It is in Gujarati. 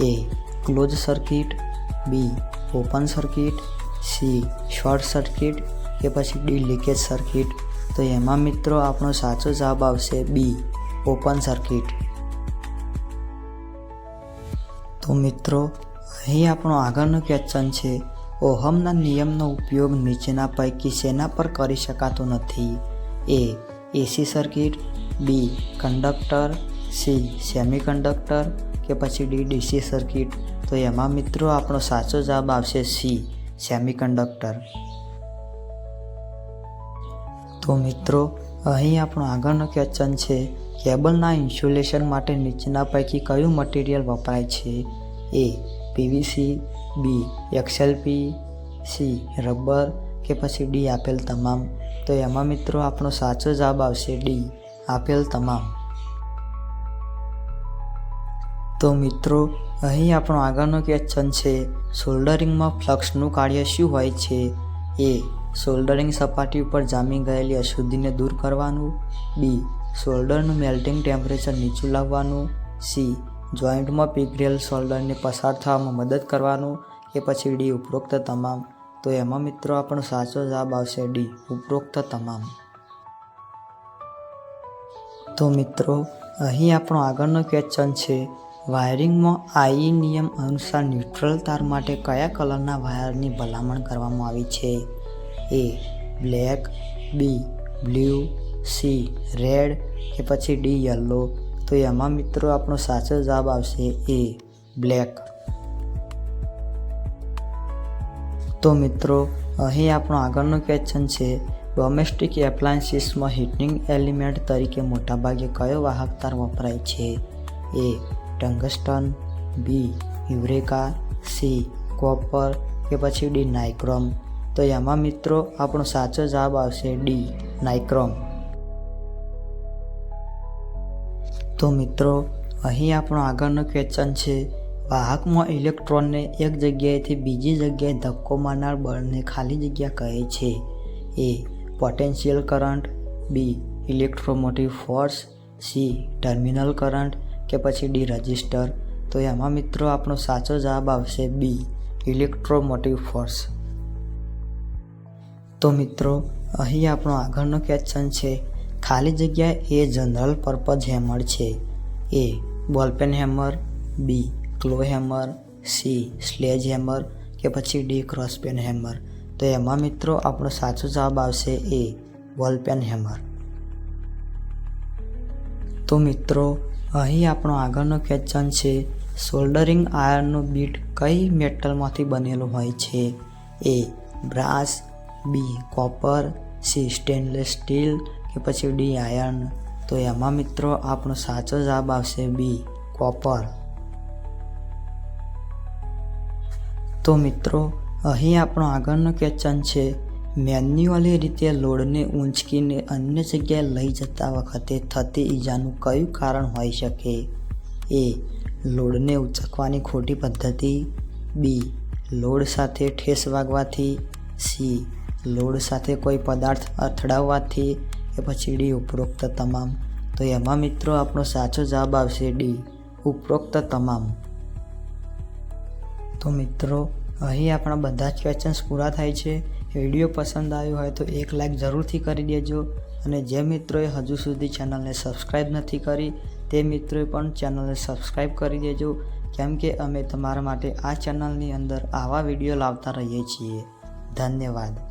A close circuit B open circuit C short circuit કે પછી ડી લીકેજ સર્કિટ તો એમાં મિત્રો આપણો સાચો જવાબ આવશે બી ઓપન સર્કિટ તો મિત્રો, અહીં આપણો આગળનો ક્વેશ્ચન છે, ઓહમના નિયમનો ઉપયોગ નીચેના પૈકી શેના પર કરી શકાતો નથી? A AC circuit B conductor C semiconductor કે પછી ડી ડીસી સર્કિટ, તો એમાં મિત્રો આપણો સાચો જવાબ આવશે સી સેમી કંડક્ટર તો મિત્રો, અહીં આપણો આગળનો ક્વેશ્ચન છે, કેબલના ઇન્સ્યુલેશન માટે નીચેના પૈકી કયું મટીરિયલ વપરાય છે? A, PVC, B, XLP, C, rubber કે પછી ડી, આપેલ તમામ. તો એમાં મિત્રો આપણો સાચો જવાબ આવશે ડી, આપેલ તમામ. તો મિત્રો, અહીં આપણો આગળનો ક્વેશ્ચન છે સોલ્ડરિંગમાં ફ્લક્સનું કાર્ય શું હોય છે? એ સોલ્ડરિંગ સપાટી ઉપર જામી ગયેલી અશુદ્ધિને દૂર કરવાનું. બી સોલ્ડરનું મેલ્ટિંગ ટેમ્પરેચર નીચું લાવવાનું. સી જોઈન્ટમાં પીગરેલ સોલ્ડરને પસાર થવામાં મદદ કરવાનું. કે પછી ડી, ઉપરોક્ત તમામ. તો એમાં મિત્રો આપણો સાચો જવાબ આવશે ડી, ઉપરોક્ત તમામ. તો મિત્રો, અહીં આપણો આગળનો ક્વેશ્ચન છે વાયરિંગમાં આઈ નિયમ અનુસાર ન્યુટ્રલ તાર માટે કયા કલરના વાયરની ભલામણ કરવામાં આવી છે? A, black, B, blue, C, red કે પછી ડી, યલો? તો એમાં મિત્રો આપણો સાચો જવાબ આવશે એ, બ્લેક. તો મિત્રો, અહીં આપણો આગળનો ક્વેશ્ચન છે ડોમેસ્ટિક એપ્લાયન્સીસમાં હીટિંગ એલિમેન્ટ તરીકે મોટાભાગે કયો વાહક તાર વપરાય છે? A tungsten, B, eureka, C, copper કે પછી ડી, નાઇક્રોમ. તો એમાં મિત્રો આપણો સાચો જવાબ આવશે ડી, નાઇક્રોમ. તો મિત્રો, અહીં આપણો આગળનો ક્વેશ્ચન છે, વાહકમાં ઇલેક્ટ્રોનને એક જગ્યાએથી બીજી જગ્યાએ ધક્કો મારનાર બળને ખાલી જગ્યા કહે છે. A, potential current, B, electromotive force, C, terminal current કે પછી ડી રજિસ્ટર. તો એમાં મિત્રો આપણો સાચો જવાબ આવશે બી, ઇલેક્ટ્રોમોટિવ ફોર્સ. તો મિત્રો, અહીં આપણો આગળનો ક્વેશ્ચન છે, ખાલી જગ્યા એ જનરલ પર્પઝ હેમર છે. A, ball peen hammer, B, claw hammer, C, sledge hammer કે પછી ડી, ક્રોસપેન હેમર. તો એમાં મિત્રો આપણો સાચો જવાબ આવશે એ, બોલપેન હેમર. તો મિત્રો અહીં આપણો આગળનો ક્વેશ્ચન છે સોલ્ડરિંગ આયર્નનું બીટ કઈ મેટલમાંથી બનેલું હોય છે? A brass B copper C stainless steel કે પછી ડી આયર્ન તો એમાં મિત્રો આપણો સાચો જવાબ આવશે બી કોપર તો મિત્રો, અહીં આપણો આગળનો ક્વેશ્ચન છે મેન્યુઅલી રીતે લોડને ઊંચકીને અન્ય જગ્યાએ લઈ જતા વખતે થતી ઈજાનું કયું કારણ હોઈ શકે? એ. લોડને ઉચકવાની ખોટી પદ્ધતિ. બી. લોડ સાથે ઠેસ વાગવાથી. સી. લોડ સાથે કોઈ પદાર્થ અથડાવવાથી. કે પછી ડી, ઉપરોક્ત તમામ. તો એમાં મિત્રો આપણો સાચો જવાબ આવશે ડી, ઉપરોક્ત તમામ. તો મિત્રો, અહીં આપણા બધા જ ક્વેશ્ચન્સ પૂરા થાય છે. વીડિયો પસંદ આવ્યો હોય તો એક લાઈક જરૂરથી કરી દેજો. અને જે મિત્રોએ હજુ સુધી ચેનલને સબસ્ક્રાઈબ નથી કરી, તે મિત્રોએ પણ ચેનલને સબસ્ક્રાઈબ કરી દેજો. કેમ કે અમે તમારા માટે આ ચેનલની અંદર આવા વીડિયો લાવતા રહીએ છીએ. ધન્યવાદ.